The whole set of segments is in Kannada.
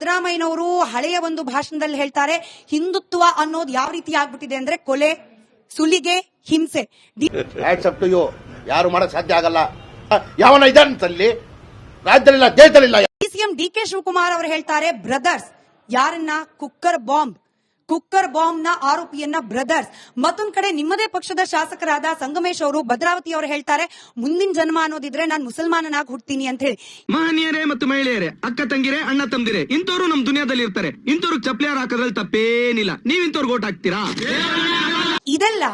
ಸಿದ್ದರಾಮಯ್ಯನವರು ಹಳೆಯ ಒಂದು ಭಾಷಣದಲ್ಲಿ ಹೇಳ್ತಾರೆ ಹಿಂದುತ್ವ ಅನ್ನೋದು ಯಾವ ರೀತಿ ಆಗ್ಬಿಟ್ಟಿದೆ ಅಂದ್ರೆ ಕೊಲೆ ಸುಲಿಗೆ ಹಿಂಸೆ. ಯಾರು ಮಾಡಕ್ ಸಾಧ್ಯ ಆಗಲ್ಲ. ಯಾವನ ಇದಲ್ಲಿ ರಾಜ್ಯದಲ್ಲಿಲ್ಲ ದೇಶದಲ್ಲಿಲ್ಲ. ಸಿಎಂ ಡಿ ಕೆ ಶಿವಕುಮಾರ್ ಅವರು ಹೇಳ್ತಾರೆ ಬ್ರದರ್ಸ್ ಯಾರನ್ನ ಕುಕ್ಕರ್ ಬಾಂಬ್ ಕುಕ್ಕರ್ ಬಾಂಬ್ನ ಆರೋಪಿಯನ್ನ ಬ್ರದರ್ಸ್. ಮತ್ತೊಂದ್ ಕಡೆ ನಿಮ್ಮದೇ ಪಕ್ಷದ ಶಾಸಕರಾದ ಸಂಗಮೇಶ್ ಅವರು ಭದ್ರಾವತಿ ಅವರು ಹೇಳ್ತಾರೆ ಮುಂದಿನ ಜನ್ಮ ಅನ್ನೋದಿದ್ರೆ ನಾನು ಮುಸಲ್ಮಾನನಾಗಿ ಹುಡ್ತೀನಿ ಅಂತ ಹೇಳಿ ಮಹನೀಯರೇ ಮತ್ತು ಮಹಿಳೆಯರೇ ಅಕ್ಕ ತಂಗಿರೆ ಅಣ್ಣ ತಂದಿರೇ ಇಂಥವ್ರು ನಮ್ ದುನಿಯಾದಲ್ಲಿ ಇರ್ತಾರೆ. ಇಂಥವ್ರು ಚಪ್ಲಿಯಾರ ಹಾಕೋದ್ರಲ್ಲಿ ತಪ್ಪೇನಿಲ್ಲ. ನೀವ್ ಇಂಥವ್ರು ಓಟ್ ಹಾಕ್ತೀರಾ? ಇದೆಲ್ಲ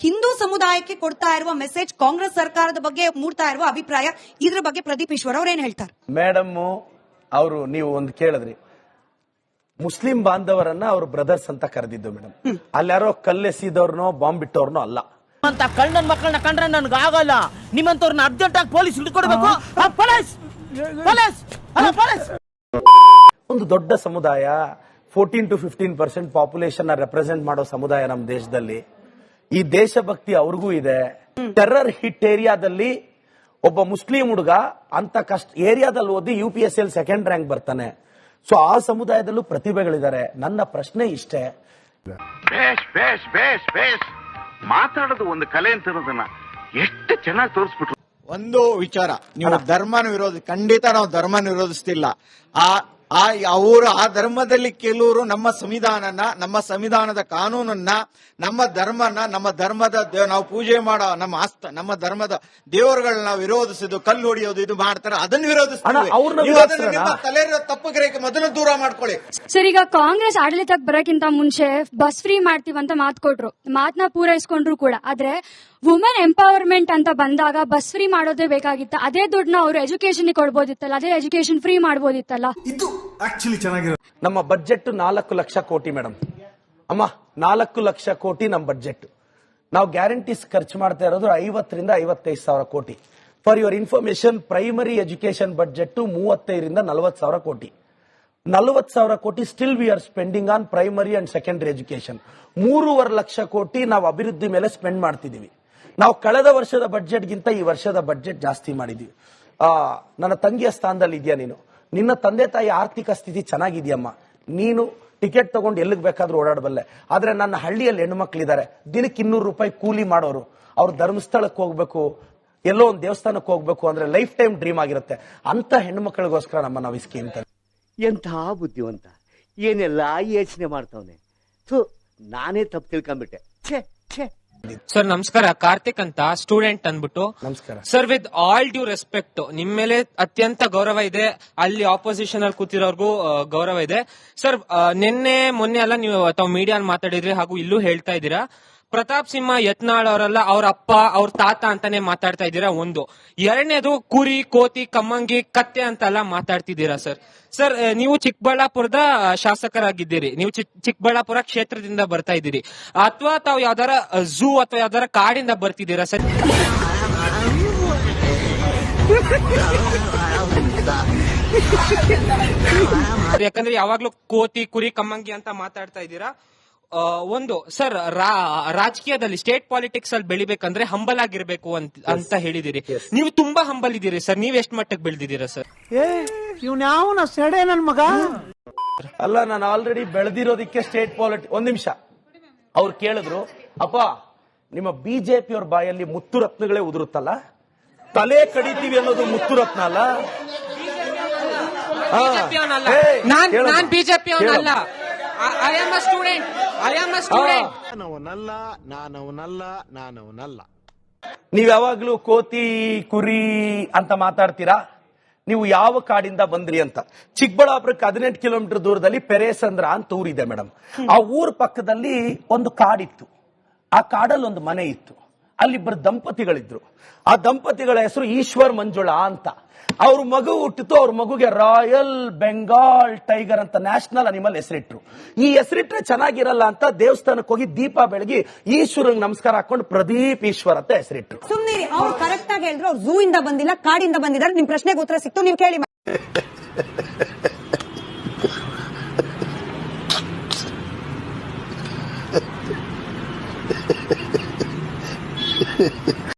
ಹಿಂದೂ ಸಮುದಾಯಕ್ಕೆ ಕೊಡ್ತಾ ಇರುವ ಮೆಸೇಜ್ ಕಾಂಗ್ರೆಸ್ ಸರ್ಕಾರದ ಬಗ್ಗೆ ಮೂಡ್ತಾ ಇರುವ ಅಭಿಪ್ರಾಯ. ಇದ್ರ ಬಗ್ಗೆ ಪ್ರದೀಪ್ ಈಶ್ವರ್ ಅವ್ರು ಏನ್ ಹೇಳ್ತಾರೆ? ಮೇಡಮ್ ಅವರು ನೀವು ಒಂದು ಕೇಳಿದ್ರಿ. ಮುಸ್ಲಿಂ ಬಾಂಧವರನ್ನ ಅವ್ರ ಬ್ರದರ್ಸ್ ಅಂತ ಕರೆದಿದ್ದು ಮೇಡಮ್ ಅಲ್ಲಾರೋ ಕಲ್ಲೆಸಿದವ್ರನೋ ಬಾಂಬ್ ಬಿಟ್ಟವ್ರನ್ನೋ ಅಲ್ಲ. ಅಂತ ಕಳ್ಳನ್ ಮಕ್ಕಳನ್ನ ಕಂಡ್ರೆ ನನ್ಗೆ ಆಗಲ್ಲ. ನಿಮ್ಮಂತವ್ರನ್ನ ಅರ್ಜೆಂಟ್ ಆಗಿ ಪೊಲೀಸ್ ಹಿಡ್ಕೊಡ್ಬೇಕು ಪೊಲೀಸ್ ಪೊಲೀಸ್ ಅಲ್ಲ, ಪೊಲೀಸ್ ಒಂದು ದೊಡ್ಡ ಸಮುದಾಯ fourteen to fifteen percent population represent ಮಾಡೋ ಸಮುದಾಯ ನಮ್ಮ ದೇಶದಲ್ಲಿ. ಈ ದೇಶಭಕ್ತಿ ಅವ್ರಿಗೂ ಇದೆ. ಟೆರರ್ ಹಿಟ್ ಏರಿಯಾದಲ್ಲಿ ಒಬ್ಬ ಮುಸ್ಲಿಂ ಹುಡುಗ ಅಂತ ಕಷ್ಟ ಏರಿಯಾದಲ್ಲಿ ಓದಿ U P S L second rank ಬರ್ತಾನೆ. ಸೊ ಆ ಸಮುದಾಯದಲ್ಲೂ ಪ್ರತಿಭೆಗಳಿದ್ದಾರೆ. ನನ್ನ ಪ್ರಶ್ನೆ ಇಷ್ಟೇ. ಬೇಷ್ ಬೇಷ್ ಬೇಷ್ ಬೇಷ್. ಮಾತಾಡೋದು ಒಂದು ಕಲೆ ಅಂತ ಇರೋದನ್ನ ಎಷ್ಟು ಚೆನ್ನಾಗಿ ತೋರಿಸ್ಬಿಟ್ರು. ಒಂದು ವಿಚಾರ. ನೀವು ಧರ್ಮನ ವಿರೋಧ ಖಂಡಿತ ನಾವು ಧರ್ಮ ವಿರೋಧಿಸ್ತಿಲ್ಲ ಆ ಆ ಅವರು ಆ ಧರ್ಮದಲ್ಲಿ ಕೆಲವರು ನಮ್ಮ ಸಂವಿಧಾನನ ನಮ್ಮ ಸಂವಿಧಾನದ ಕಾನೂನನ್ನ ನಮ್ಮ ಧರ್ಮನ ನಮ್ಮ ಧರ್ಮದ ನಾವು ಪೂಜೆ ಮಾಡೋ ನಮ್ಮ ಆಸ್ತ ನಮ್ಮ ಧರ್ಮದ ದೇವರುಗಳನ್ನ ವಿರೋಧಿಸೋದು ಕಲ್ಲು ಹೊಡಿಯೋದು ಇದು ಮಾಡ್ತಾರೆ ಅದನ್ನ ವಿರೋಧಿಸ್ತಾರೆ? ತಪ್ಪು ಮೊದಲು ದೂರ ಮಾಡ್ಕೊಳ್ಳಿ. ಸರ್ ಈಗ ಕಾಂಗ್ರೆಸ್ ಆಡಳಿತಕ್ಕೆ ಬರೋಕ್ಕಿಂತ ಮುಂಚೆ ಬಸ್ ಫ್ರೀ ಮಾಡ್ತೀವಂತ ಮಾತು ಕೊಟ್ರು. ಮಾತನ್ನ ಪೂರೈಸ್ಕೊಂಡ್ರು ಕೂಡ. ಆದ್ರೆ ವುಮೆನ್ ಎಂಪವರ್ಮೆಂಟ್ ಅಂತ ಬಂದಾಗ ಬಸ್ ಫ್ರೀ ಮಾಡೋದೇ ಬೇಕಾಗಿತ್ತ. ಅದೇ ದುಡ್ಡನ್ನ ಅವರು ಎಜುಕೇಶನ್ ಕೊಡ್ಬೋದಿತ್ತಲ್ಲ ಅದೇ ಎಜುಕೇಶನ್ ಫ್ರೀ ಮಾಡ್ಬೋದಿತ್ತಲ್ಲ. ನಮ್ಮ ಬಜೆಟ್ ನಾಲ್ಕು ಲಕ್ಷ ಕೋಟಿ ಮೇಡಮ್ ಅಮ್ಮ, ನಾಲ್ಕು ಲಕ್ಷ ಕೋಟಿ ನಮ್ಮ ಬಜೆಟ್ ನಾವು ಗ್ಯಾರಂಟೀಸ್ ಖರ್ಚು ಮಾಡ್ತಾ ಇರೋದು ಐವತ್ತರಿಂದ ಐವತ್ತೈದು ಸಾವಿರ crore. For your information primary education budget ಮೂವತ್ತೈದರಿಂದ ನಲವತ್ತು ಸಾವಿರ ಕೋಟಿ. ನಲವತ್ತು ಸಾವಿರ crore still we are spending on primary and secondary education ಮೂರುವರೆ ಲಕ್ಷ ಕೋಟಿ ನಾವು ಅಭಿವೃದ್ಧಿ ಮೇಲೆ ಸ್ಪೆಂಡ್ ಮಾಡ್ತಿದೀವಿ ನಾವು ಕಳೆದ ವರ್ಷದ ಬಜೆಟ್ಗಿಂತ ಈ ವರ್ಷದ ಬಜೆಟ್ ಜಾಸ್ತಿ ಮಾಡಿದೀವಿ ನನ್ನ ತಂಗಿಯ ಸ್ಥಾನದಲ್ಲಿ ಇದೆಯಾ ನೀನು? ನಿನ್ನ ತಂದೆ ತಾಯಿ ಆರ್ಥಿಕ ಸ್ಥಿತಿ ಚೆನ್ನಾಗಿದೆಯಮ್ಮ. ನೀನು ಟಿಕೆಟ್ ತಗೊಂಡು ಎಲ್ಲಿಗೆ ಬೇಕಾದ್ರೂ ಓಡಾಡಬಲ್ಲೆ. ಆದರೆ ನನ್ನ ಹಳ್ಳಿಯಲ್ಲಿ ಹೆಣ್ಮಕ್ಳಿದ್ದಾರೆ ದಿನಕ್ಕೆ ಇನ್ನೂರು ರೂಪಾಯಿ ಕೂಲಿ ಮಾಡೋರು. ಅವ್ರು ಧರ್ಮಸ್ಥಳಕ್ಕೆ ಹೋಗ್ಬೇಕು, ಎಲ್ಲೋ ಒಂದು ದೇವಸ್ಥಾನಕ್ಕೆ ಹೋಗ್ಬೇಕು ಅಂದ್ರೆ ಲೈಫ್ ಟೈಮ್ ಡ್ರೀಮ್ ಆಗಿರುತ್ತೆ. ಅಂತ ಹೆಣ್ಮಕ್ಳಿಗೋಸ್ಕರ ನಮ್ಮ ನಾವು ಇಸ್ಕಿ ಅಂತ ಎಂಥ ಬುದ್ಧಿವಂತ. ಏನೆಲ್ಲ ಯೋಚನೆ ಮಾಡ್ತಾವನೆ. ಥು, ನಾನೇ ತಪ್ಪು ತಿಳ್ಕೊಂಡ್ಬಿಟ್ಟೆ ಛೇ ಛೇ. ಸರ್ ನಮಸ್ಕಾರ. ಕಾರ್ತಿಕ್ ಅಂತ ಸ್ಟೂಡೆಂಟ್ ಅಂದ್ಬಿಟ್ಟು. ನಮಸ್ಕಾರ. Sir with all due respect ನಿಮ್ ಮೇಲೆ ಅತ್ಯಂತ ಗೌರವ ಇದೆ. ಅಲ್ಲಿ ಆಪೋಸಿಷನ್ ಅಲ್ಲಿ ಕೂತಿರೋರ್ಗೂ ಆ, ಗೌರವ ಇದೆ. ಸರ್ ಆ, ನಿನ್ನೆ ಮೊನ್ನೆ ಅಲ್ಲ ನೀವು ತಾವು ಮೀಡಿಯಾ ಮಾತಾಡಿದ್ರಿ ಹಾಗೂ ಇಲ್ಲೂ ಹೇಳ್ತಾ ಇದ್ದೀರಾ. ಪ್ರತಾಪ್ ಸಿಂಹ, ಯತ್ನಾಳ್ ಅವರೆಲ್ಲ ಅವ್ರ ಅಪ್ಪ, ಅವ್ರ ತಾತ ಅಂತಾನೆ ಮಾತಾಡ್ತಾ ಇದ್ದೀರಾ? ಒಂದು. ಎರಡನೇದು, ಕುರಿ, ಕೋತಿ, ಕಮ್ಮಂಗಿ, ಕತ್ತೆ ಅಂತೆಲ್ಲ ಮಾತಾಡ್ತಿದ್ದೀರಾ ಸರ್ ಸರ್ ನೀವು ಚಿಕ್ಕಬಳ್ಳಾಪುರದ ಶಾಸಕರಾಗಿದ್ದೀರಿ. ನೀವು ಚಿಕ್- ಚಿಕ್ಕಬಳ್ಳಾಪುರ ಕ್ಷೇತ್ರದಿಂದ ಬರ್ತಾ ಇದ್ದೀರಿ. ಅಥವಾ ತಾವು ಯಾವ್ದಾರ ಝೂ ಅಥವಾ ಯಾವ್ದಾರ ಕಾಡಿಂದ ಬರ್ತಿದ್ದೀರಾ ಸರ್ ಯಾಕಂದ್ರೆ ಯಾವಾಗ್ಲೂ ಕೋತಿ, ಕುರಿ, ಕಮ್ಮಂಗಿ ಅಂತ ಮಾತಾಡ್ತಾ ಇದ್ದೀರಾ? ಒಂದು ಸರ್ ರಾಜಕೀಯದಲ್ಲಿ ಸ್ಟೇಟ್ ಪಾಲಿಟಿಕ್ಸ್ ಅಲ್ಲಿ ಬೆಳಿಬೇಕಂದ್ರೆ ಹಂಬಲ್ ಆಗಿರ್ಬೇಕು ಅಂತ ಅಂತ ಹೇಳಿದಿರಿ. ನೀವು ತುಂಬಾ ಹಂಬಲ್ ಇದ್ದೀರಿ ಸರ್. ನೀವ್ ಎಷ್ಟ್ ಮಟ್ಟಕ್ಕೆ ಬೆಳೆದಿದ್ದೀರಾ ಸರ್? ಇವ್ನ ಯಾವನ ಸೆಡೆ ನನ್ ಮಗ? ಅಲ್ಲ ನಾನು ಆಲ್ರೆಡಿ ಬೆಳೆದಿರೋದಿಕ್ಕೆ ಸ್ಟೇಟ್ ಪಾಲಿಟಿಕ್ಸ್ ಒಂದ್ ನಿಮಿಷ. ಅವ್ರು ಕೇಳಿದ್ರು ಅಪ್ಪ ನಿಮ್ಮ ಬಿಜೆಪಿ ಅವ್ರ ಬಾಯಲ್ಲಿ ಮುತ್ತು ರತ್ನಗಳೇ ಉದುರುತ್ತಲ್ಲ? ತಲೆ ಕಡಿತೀವಿ ಅನ್ನೋದು ಮುತ್ತು ರತ್ನ ಅಲ್ಲ ನಾನ್. BJP Avanalla. I am a student I am a student ನಾನವನಲ್ಲ ನಾನವನಲ್ಲ ನಾನವನಲ್ಲ. ನೀವ್ ಯಾವಾಗ್ಲೂ ಕೋತಿ ಕುರಿ ಅಂತ ಮಾತಾಡ್ತೀರಾ? ನೀವು ಯಾವ ಕಾಡಿಂದ ಬಂದ್ರಿ ಅಂತ. ಚಿಕ್ಕಬಳ್ಳಾಪುರಕ್ಕೆ ಹದಿನೆಂಟು ಕಿಲೋಮೀಟರ್ ದೂರದಲ್ಲಿ ಪೆರೇಸಂದ್ರ ಅಂತ ಊರಿದೆ ಮೇಡಮ್ ಆ ಊರ್ ಪಕ್ಕದಲ್ಲಿ ಒಂದು ಕಾಡಿತ್ತು. ಆ ಕಾಡಲ್ಲಿ ಒಂದು ಮನೆ ಇತ್ತು. ಅಲ್ಲಿ ಇಬ್ಬರು ದಂಪತಿಗಳಿದ್ರು. ಆ ದಂಪತಿಗಳ ಹೆಸರು ಈಶ್ವರ್ ಮಂಜುಳಾ ಅಂತ. ಅವ್ರ ಮಗು ಹುಟ್ಟಿತು, ಅವ್ರ ಮಗುಗೆ ರಾಯಲ್ ಬೆಂಗಾಲ್ ಟೈಗರ್ ಅಂತ ನ್ಯಾಷನಲ್ ಅನಿಮಲ್ ಹೆಸರಿಟ್ರು. ಈ ಹೆಸರಿಟ್ರೆ ಚೆನ್ನಾಗಿರಲ್ಲ ಅಂತ ದೇವಸ್ಥಾನಕ್ಕೆ ಹೋಗಿ ದೀಪ ಬೆಳಗಿ ಈಶ್ವರಂಗ್ ನಮಸ್ಕಾರ ಹಾಕೊಂಡು ಪ್ರದೀಪ್ ಈಶ್ವರ್ ಅಂತ ಹೆಸರಿಟ್ರು. ಸುಮ್ನೆ ಅವ್ರು ಕರೆಕ್ಟ್ ಆಗಿ ಹೇಳಿದ್ರು, ಅವ್ರು ಝೂ ಇಂದ ಬಂದಿಲ್ಲ, ಕಾಡಿಂದ ಬಂದಿದ್ದಾರೆ, ನಿಮ್ ಪ್ರಶ್ನೆಗೆ ಉತ್ತರ ಸಿಕ್ತು, ನೀವು ಕೇಳಿ Ha ha ha.